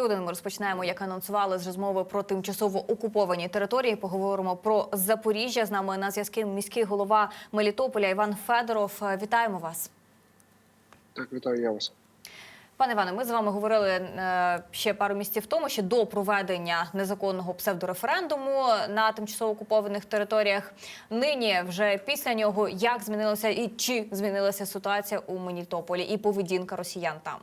Цю годину ми розпочинаємо, як анонсували з розмови про тимчасово окуповані території. Поговоримо про Запоріжжя. З нами на зв'язки міський голова Мелітополя Іван Федоров. Е, Вітаємо вас. Так, вітаю я вас. Пане Іване, ми з вами говорили е, ще пару місяців тому, ще до проведення незаконного псевдореферендуму на тимчасово окупованих територіях. Нині, вже після нього, як змінилася і чи змінилася ситуація у Мелітополі і поведінка росіян там?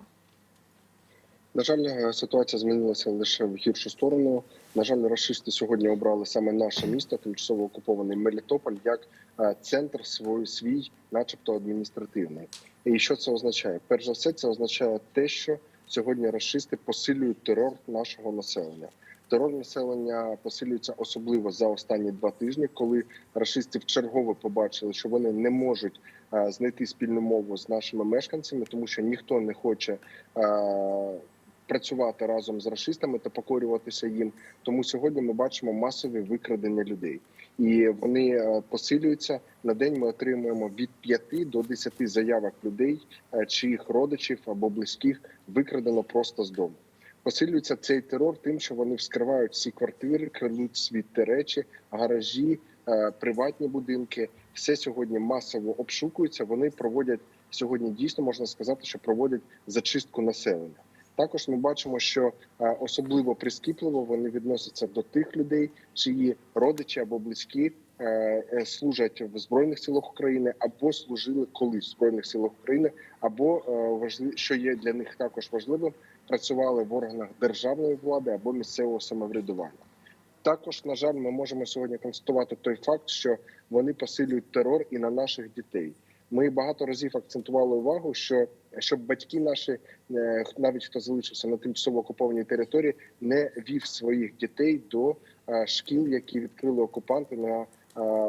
На жаль, е, ситуація змінилася лише в гіршу сторону. На жаль, рашисти сьогодні обрали саме наше місто, тимчасово окупований Мелітополь, як е, центр свій, свій, начебто адміністративний. І що це означає? Перш за все, це означає те, що сьогодні рашисти посилюють терор нашого населення. Терор населення посилюється особливо за останні два тижні, коли рашисти вчергове побачили, що вони не можуть е, знайти спільну мову з нашими мешканцями, тому що ніхто не хоче. Працювати разом з рашистами та покорюватися їм, тому сьогодні ми бачимо масові викрадення людей, і вони е, посилюються на день. Ми отримуємо від 5 до 10 заявок людей, е, чиїх родичів або близьких викрадено просто з дому. Посилюється цей терор тим, що вони вскривають всі квартири, крадуть світи речі, гаражі, е, приватні будинки. Все сьогодні масово обшукується. Вони проводять сьогодні. Дійсно можна сказати, що проводять зачистку населення. Також ми бачимо, що е, особливо прискіпливо вони відносяться до тих людей, чиї родичі або близькі е, е, служать в збройних силах України або служили колись в збройних силах України, або що є для них також важливим, працювали в органах державної влади або місцевого самоврядування. Також, на жаль, ми можемо сьогодні констатувати той факт, що вони посилюють терор і на наших дітей. Ми багато разів акцентували увагу, що щоб батьки наші, е, навіть хто залишився на тимчасово окупованій території, не вів своїх дітей до е, шкіл, які відкрили окупанти на е,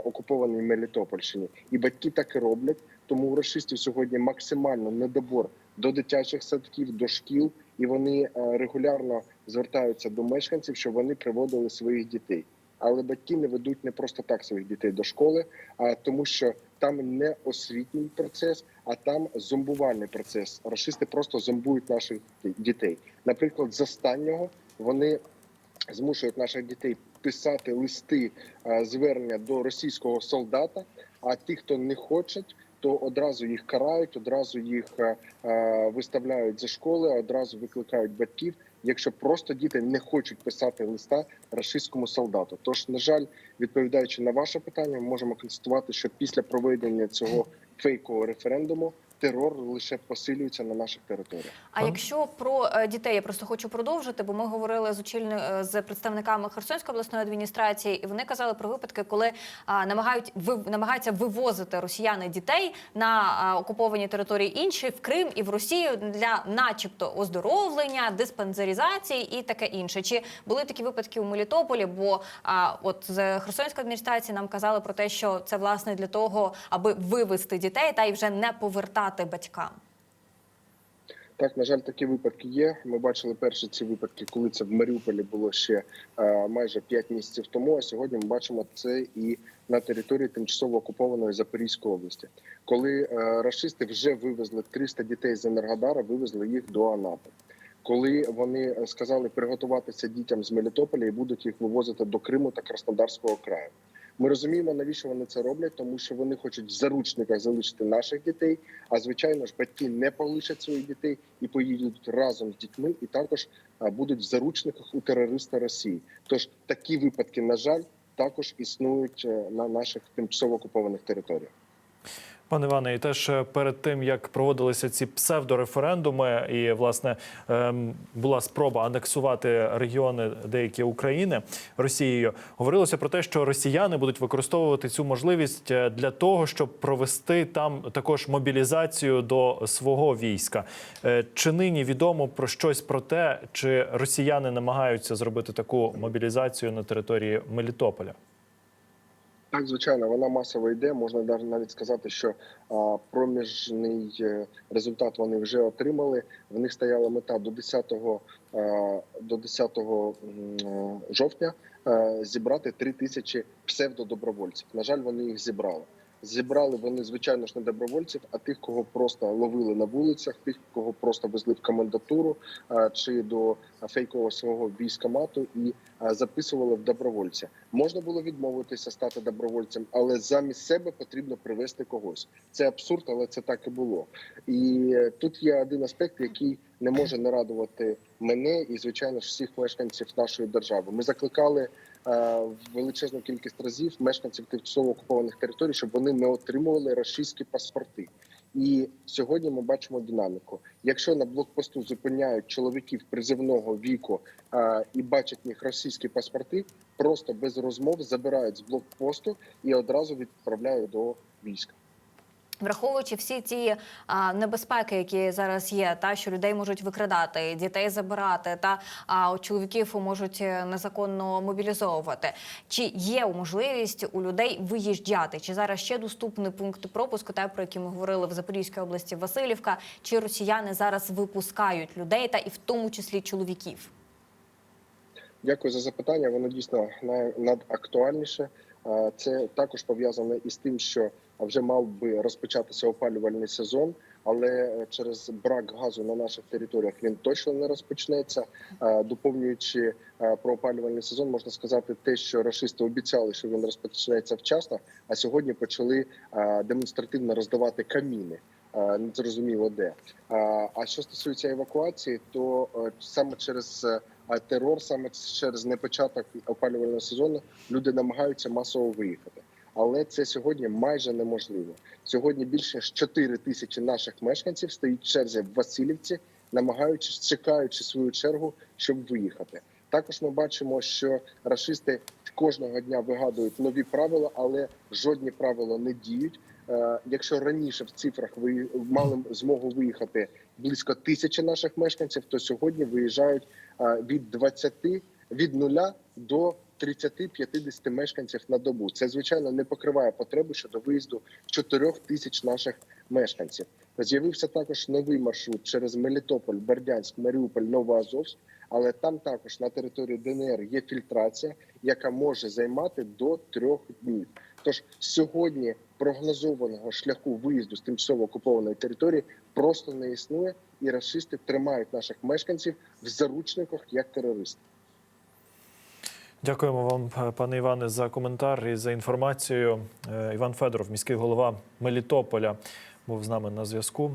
окупованій Мелітопольщині, і батьки так і роблять. Тому у рашистів сьогодні максимально недобор до дитячих садків, до шкіл, і вони регулярно звертаються до мешканців, щоб вони приводили своїх дітей. Але батьки не ведуть не просто так своїх дітей до школи, а тому, що там не освітній процес, а там зомбувальний процес. Рашисти просто зомбують наших дітей. Наприклад, з останнього вони змушують наших дітей писати листи звернення до російського солдата. А ті, хто не хочуть, то одразу їх карають, одразу їх виставляють за школи, одразу викликають батьків. Якщо просто діти не хочуть писати листа рашистському солдату, тож на жаль, відповідаючи на ваше питання, ми можемо констатувати, що після проведення цього фейкового референдуму терор лише посилюється на наших територіях. А якщо про е, дітей я просто хочу продовжити, бо ми говорили з очільною з представниками Херсонської обласної адміністрації, і вони казали про випадки, коли а, намагають ви намагаються вивозити росіяни дітей на а, окуповані території інші в Крим і в Росію для, начебто, оздоровлення, диспансеризації і таке інше. Чи були такі випадки у Мелітополі? Бо а, от з Херсонської адміністрації нам казали про те, що це власне для того, аби вивезти дітей та й вже не повертати батькам. Так, на жаль, такі випадки є. Ми бачили перші ці випадки, коли це в Маріуполі було ще е, майже 5 місяців тому. А сьогодні ми бачимо це і на території тимчасово окупованої Запорізької області, коли е, рашисти вже вивезли 300 дітей з Енергодара, вивезли їх до Анапи. Коли вони сказали приготуватися дітям з Мелітополя і будуть їх вивозити до Криму та Краснодарського краю. Ми розуміємо, навіщо вони це роблять, тому що вони хочуть в заручниках залишити наших дітей. А звичайно ж, батьки не полишать своїх дітей і поїдуть разом з дітьми, і також будуть в заручниках у терориста Росії. Тож такі випадки, на жаль, також існують е, на наших тимчасово окупованих територіях. Пане Іване, і теж е, перед тим як проводилися ці псевдореферендуми, і власне ем, була спроба анексувати регіони деякі України Росією, говорилося про те, що росіяни будуть використовувати цю можливість е, для того, щоб провести там також мобілізацію до свого війська. Е, чи нині відомо про щось про те, чи росіяни намагаються зробити таку мобілізацію на території Мелітополя? Так, звичайно, вона масово йде. Можна навіть сказати, що проміжний е, результат вони вже отримали. В них стояла мета до 10 до 10 жовтня зібрати 3 тисячі псевдодобровольців. На жаль, вони їх зібрали. Зібрали вони, звичайно ж, не добровольців, а тих, кого просто ловили на вулицях, тих, кого просто везли в комендатуру е, чи до фейкового свого військомату і е, записували в добровольця. Можна було відмовитися стати добровольцем, але замість себе потрібно привести когось. Це абсурд, але це так і було. І е, тут є один аспект, який не може не радувати мене і звичайно ж всіх мешканців нашої держави. Ми закликали е, величезну кількість разів мешканців тимчасово окупованих територій, щоб вони не отримували російські паспорти. І сьогодні ми бачимо динаміку. Якщо на блокпосту зупиняють чоловіків призивного віку а, і бачать них російські паспорти, просто без розмов забирають з блокпосту і одразу відправляють до війська. Враховуючи всі ті а, небезпеки, які зараз є, та що людей можуть викрадати, дітей забирати, та а чоловіків можуть е, незаконно мобілізовувати. Чи є можливість у людей виїжджати? Чи зараз ще доступні пункти пропуску, та про які ми говорили в Запорізькій області Васильівка? Чи росіяни зараз випускають людей, та і в тому числі чоловіків? Дякую за запитання. Воно дійсно на- надактуальніше. Це також пов'язане із тим, що вже мав би розпочатися опалювальний сезон, але е, через брак газу на наших територіях він точно не розпочнеться. Доповнюючи про опалювальний сезон, можна сказати те, що рашисти обіцяли, що він розпочнеться вчасно, а сьогодні почали демонстративно роздавати каміни. Е, Незрозуміло де. Е, А що стосується евакуації, то е, саме через терор саме через непочаток опалювального сезону люди намагаються масово виїхати. Але це сьогодні майже неможливо. Сьогодні більше ніж 4 тисячі наших мешканців стоїть в черзі в Васильівці, намагаючись чекаючи свою чергу, щоб виїхати. Також ми бачимо, що рашисти кожного дня вигадують нові правила, але жодні правила не діють. Е, Якщо раніше в цифрах ви мали змогу виїхати близько тисячі наших мешканців, то сьогодні виїжджають е, від 20, від 0 до 30-50 мешканців на добу. Це звичайно не покриває потреби щодо виїзду 4 тисяч наших мешканців. З'явився також новий маршрут через Мелітополь, Бердянськ, Маріуполь, Новоазовськ. Але там також на території ДНР є фільтрація, яка може займати до трьох днів. Тож сьогодні прогнозованого шляху виїзду з тимчасово окупованої території просто не існує, і расисти тримають наших мешканців в заручниках як терористів. Дякуємо вам, пане Іване, за коментар і за інформацію. Е, Іван Федоров, міський голова Мелітополя, був з нами на зв'язку.